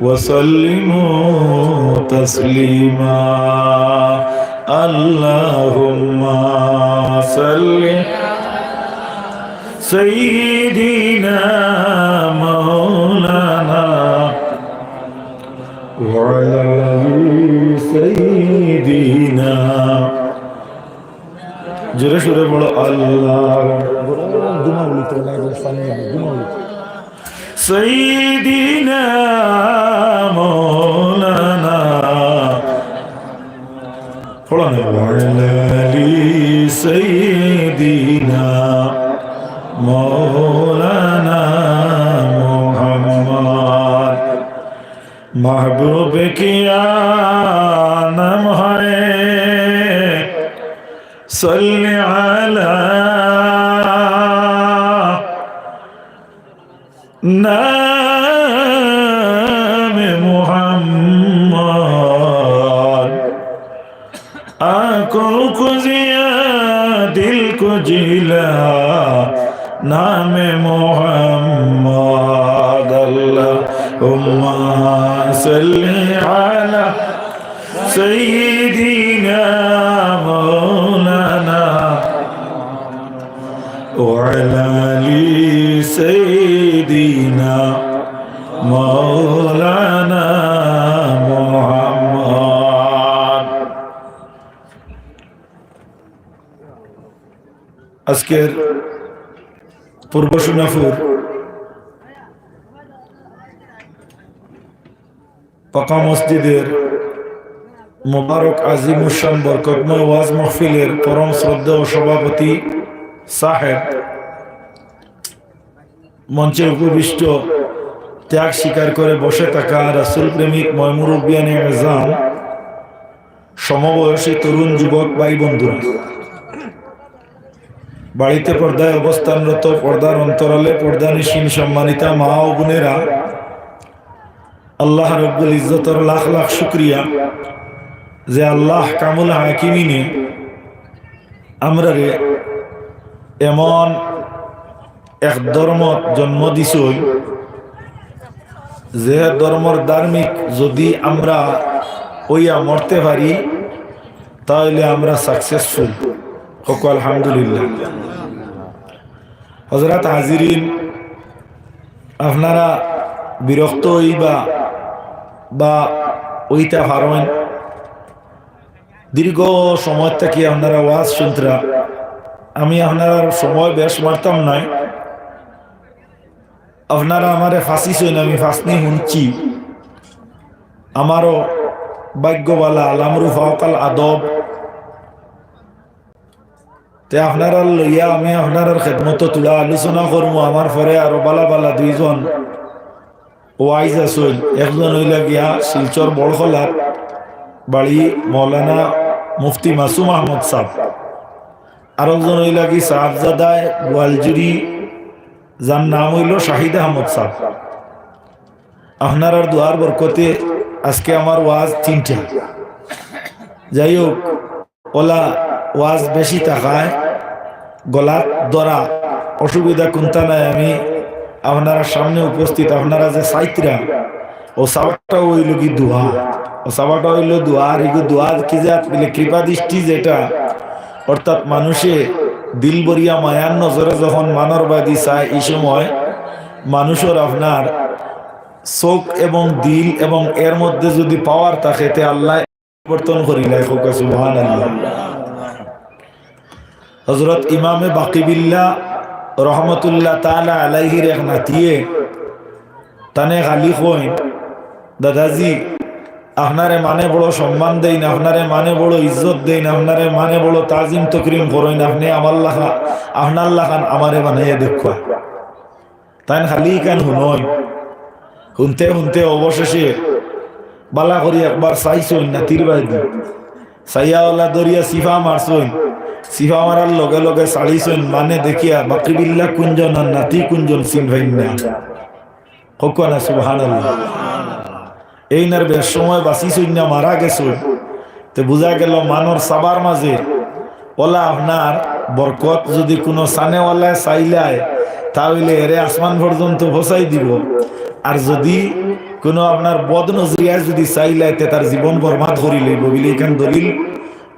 وسلموا تسليما اللهم صل سيدنا مولانا وعلى سيدنا جرش رب الله سيدنا مولانا وعلى سيدنا مولانا محمد محبوب کیا نم ہے صلی علی নাম মোহাম্মদ। আকো কুজিয়া দিল কুজিলা নাম মোহাম্মদ আল্লাহ উম্মা সাল্লি আলা سيدنا مولانا وعلى آله সৈদিনা মৌলানা মোহাম্মদ আজকের পূর্ব সুনাফুর পাকা মসজিদের মোবারক আজিম উসাম বরকত ওয়াজ মাহফিলের পরম শ্রদ্ধা ও সভাপতি সাহেব মঞ্চে উপবিষ্ট ত্যাগ স্বীকার করে বসে থাকা রাসুল প্রেমিক ময়মুরুবিয়ানে এজাম সমবয়সী তরুণ যুবক ভাই বন্ধুরা। বাড়িতে পর্দায় অবস্থানরত পর্দার অন্তরালে পর্দানিসীন সম্মানিতা মা ও বোনেরা, আল্লাহ রব্বুল ইজ্জতর লাখ লাখ শুক্রিয়া যে আল্লাহ কামুল হাকিমিনে আমরা এমন এক ধর্ম জন্ম দিছই। যে ধর্মর ধার্মিক যদি আমরা ওইয়া মরতে পারি, তাহলে আমরা সাকসেসফুল হোক আলহামদুলিল্লাহ। হজরত হাজিরিন, আপনারা বিরক্ত হইবা বা ওইটা পারেন। দীর্ঘ সময় থেকে আপনারা ওয়াজ শুনতরা। আমি আপনার সময় বেশ মারতাম নাই। আপনারা আমারে ফাঁসিছেন আমি ফাঁসনি শুনছি। আমারও ভাগ্যবালা আলামরু ফাওকাল আদব। তে আপনারা লইয়া আমি আপনার খেদমত তুলা আলোচনা করব আমার পরে আরও বালা বালা দুইজন ওয়াইজ আসুন একজন হইলা গিয়া শিলচর বড়খলার বাড়ি মৌলানা মুফতি মাসুম আহমদ সাহ আরেকজন হইলা কি সাহাবজাদায় গোয়ালজুরি যার নাম হইল শাহিদ আহমদ সাহ। আপনার আর দুয়ার বরকতে আজকে আমার ওয়াজ তিনটা। যাই হোক, ওলা ওয়াজ বেশি থাকায় গলাত ধরা অসুবিধা কোনটা নাই আমি আপনারা সামনে উপস্থিত। আপনারা যে সাইতরা, ও সাবাটা হইল কি দোয়া? ও সাবাটা হইল দোয়া আর এগুলো দোয়া কি বলে কৃপা দৃষ্টি যেটা, অর্থাৎ মানুষে দিল বরিয়া মায়ার নজরে যখন মানরবাদী চায়, এই সময় মানুষের আপনার চোখ এবং দিল এবং এর মধ্যে যদি পাওয়ার থাকে, তে আল্লাহ পরিবর্তন করিলাই সুবহান হজরত ইমামে বাকিবিল্লা রহমতুল্লাহ তালা আলাইহির এক নাতিয়ে, তানে খালি কই দাদাজি আপনারে মানে বড় সম্মান দেন আপনারে মানে বড় ইজ্জত দেই না আপনারে মানে বড় তাজিম তকরিম করেন আপনি আমার লাখা, আপনার লাখান আমারে বানাইয়া দেখা তাই খালি কেন শুনই? শুনতে শুনতে অবশেষে বালা করি একবার চাইছই নাতির বাড়ি চাইয়াওয়ালা দরিয়া সিফা মারছই, সিফা মারার লগে লগে চালিছই মানে দেখিয়া বাকি বিল্লা কুঞ্জন আর নাতি কুঞ্জন সিন ভাইন না। হোক না সুবহান এই নার বেশ সময় বাঁচিছই না মারা গেছই তো বোঝা গেল মানর সাবার মাঝে, ওলা আপনার বরকত যদি কোনো সানেওয়ালায় চাইলায়, তাহলে এরে আসমান পর্যন্ত বসাই দিব। আর যদি কোনো আপনার বদ নজরিয়ায় যদি চাইলাইতে তার জীবন বরবাদ করি লইব। বলে এখান দলিল?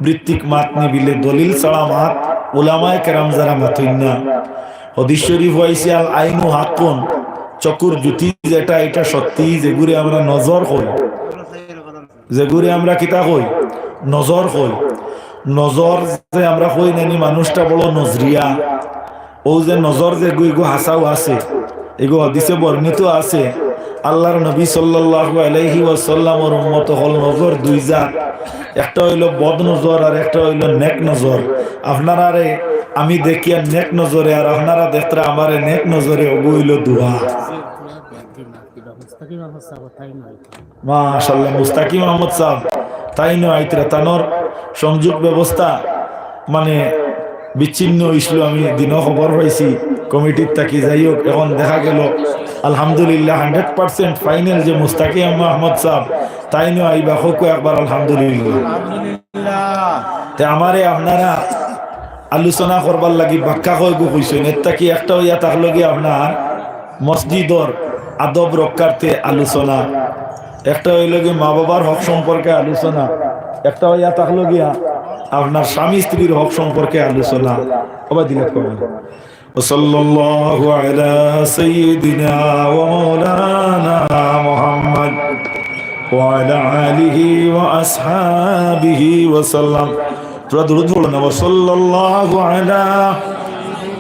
বৃত্তিক মাত নিবিলে দলিল ছাড়া মাত ওলামায় কেরাম যারা মাতইন না। হয়েছে আল আইনু হাকুন চকুর জুতি যেটা, এটা সত্যি যেগুলি আমরা নজর কই। যেগুলি আমরা কিতা কই? নজর কই। নজর যে আমরা কই নানি মানুষটা বড় নজরিয়া ও যে নজর যে গু, এগো হাসাও আছে, এগো হদিসে বর্ণিত আছে। আল্লাহর নবী সাল্লাল্লাহু আলাইহি ওয়াসাল্লামর উম্মত হল নজর দুই জাত। একটা হইল বদ নজর আর একটা হইল নেক নজর। আপনারা আমি দেখি নেক নজরে আর আপনারা দেখতে আমারে নেক নজরে ওগো হইল দুয়া। মাশাল্লাহ, মুস্তাকিম আহমদ সাহেব, তাই নয় তানোর সংযোগ ব্যবস্থা মানে বিচ্ছিন্ন হইছিল আমি দিনও খবর পাইছি, কমিটির তাকি যাই হোক, এখন দেখা গেল, আলহামদুলিল্লাহ, হান্ড্রেড পার্সেন্ট ফাইনাল যে মুস্তাকিম আহমদ সাহেব, তাই নয় আইবা হোক একবার, আলহামদুলিল্লাহ। আমারে আপনারা আলোচনা করবার লাগি বাক্কা কয় গো কইছেন এটা কি একটা হইয়া থাকলো কি আপনার মসজিদর আদব রক্ষার্থে আলোচনা একটা হইল কি মা বাবার হক সম্পর্কে আলোচনা একটা হইয়া থাকলো গিয়া আপনার স্বামী স্ত্রীর হক সম্পর্কে আলোচনা ওবা দিলে কবেন وصلى الله على سيدنا ومولانا محمد وعلى آله وأصحابه وسلم তোরা দূর বলো না সাল্লাল্লাহু আলা